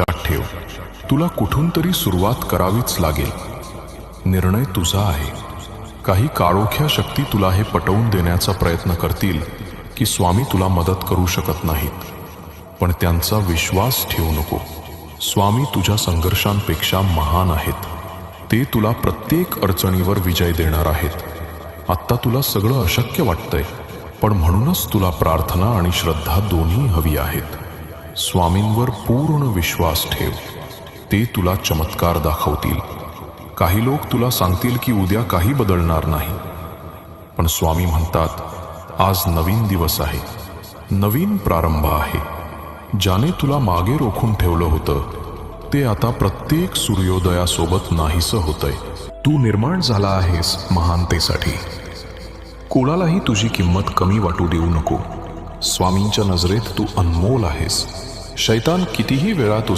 लक्षात ठेव. तुला कुठून तरी सुरुवात करावीच लागेल. निर्णय तुझा आहे. काही काळोख्या शक्ती तुला हे पटवून देण्याचा प्रयत्न करतील की स्वामी तुला मदत करू शकत नाहीत. पण त्यांचा विश्वास ठेवू नको. स्वामी तुझ्या संघर्षांपेक्षा महान आहेत. ते तुला प्रत्येक अडचणीवर विजय देणार आहेत. आत्ता तुला सगळं अशक्य वाटतंय पण म्हणूनच तुला प्रार्थना आणि श्रद्धा दोन्ही हवी आहेत. स्वामींवर पूर्ण विश्वास ठेव. ते तुला चमत्कार दाखवतील. काही लोक तुला सांगतील की उद्या काही बदलणार नाही. पण स्वामी म्हणतात आज नवीन दिवस आहे. नवीन प्रारंभ आहे. ज्याने तुला मागे रोखून ठेवलं होतं ते आता प्रत्येक सूर्योदयासोबत नाहीसं होतंय. तू निर्माण झाला आहेस महानतेसाठी. कोणालाही तुझी किंमत कमी वाटू देऊ नको. स्वामींच्या नजरेत तू अनमोल आहेस. शैतान कितीही वेळा तुझा